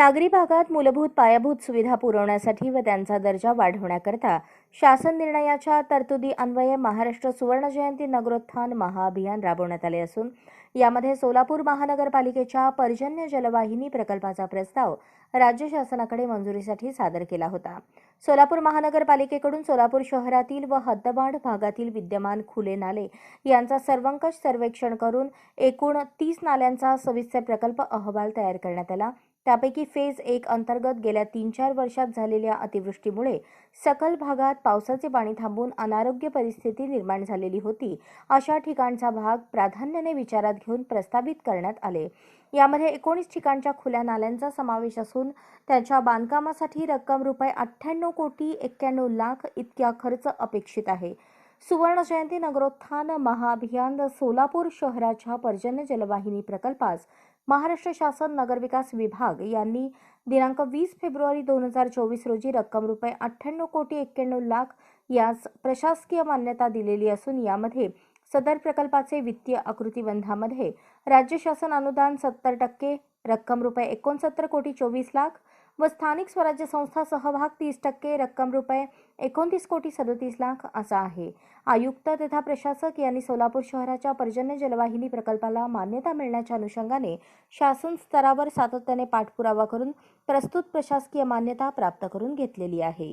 नागरी भागात मूलभूत पायाभूत सुविधा पुरवण्यासाठी व त्यांचा दर्जा वाढवण्याकरता शासन निर्णयाच्या तरतुदी अन्वये महाराष्ट्र सुवर्ण जयंती नगरोत्थान महाअभियान राबवण्यात आले असून यामध्ये सोलापूर महानगरपालिकेच्या पर्जन्य जलवाहिनी प्रकल्पाचा प्रस्ताव राज्य शासनाकडे मंजुरीसाठी सादर केला होता. सोलापूर महानगरपालिकेकडून सोलापूर शहरातील व हद्दबाड भागातील विद्यमान खुले नाले यांचा सर्वंकष सर्वेक्षण करून एकूण तीस नाल्यांचा सविस्तर प्रकल्प अहवाल तयार करण्यात आला. त्यापैकी फेज एक अंतर्गत गेल्या तीन चार वर्षात झालेल्या अतिवृष्टीमुळे सकल भागात पावसाचे पाणी थांबून अनारोग्य परिस्थिती निर्माण झालेली होती. अशा ठिकाणचा भाग प्राधान्याने विचारात घेऊन प्रस्तावित करण्यात आले. यामध्ये एकोणीस ठिकाणच्या खुल्या नाल्यांचा समावेश असून त्याच्या बांधकामासाठी रक्कम रुपये अठ्ठ्याण्णव कोटी एक्क्याण्णव लाख इतक्या खर्च अपेक्षित आहे. सुवर्ण जयंती नगरोत्थान महाअभियान सोलापूर शहराच्या पर्जन्य जलवाहिनी प्रकल्पास महाराष्ट्र शासन नगरविकास विभाग यांनी दिनांक वीस फेब्रुवारी दोन हजार चोवीस रोजी रक्कम रुपये अठ्ठ्याण्णव कोटी एक्क्याण्णव लाख यास प्रशासकीय मान्यता दिलेली असून यामध्ये सदर प्रकल्पाचे वित्तीय आकृतीबंधामध्ये राज्य शासन अनुदान सत्तर टक्के रक्कम रुपये एकोणसत्तर कोटी चोवीस लाख व स्थानिक स्वराज्य संस्था सहभाग तीस टक्के रक्कम रुपये एकोणतीस कोटी सदोतीस लाख असा आहे. आयुक्त तथा प्रशासक यांनी सोलापूर शहराच्या पर्जन्य जलवाहिनी प्रकल्पाला मान्यता मिळण्याच्या अनुषंगाने शासन स्तरावर सातत्याने पाठपुरावा करून प्रस्तुत प्रशासकीय मान्यता प्राप्त करून घेतलेली आहे.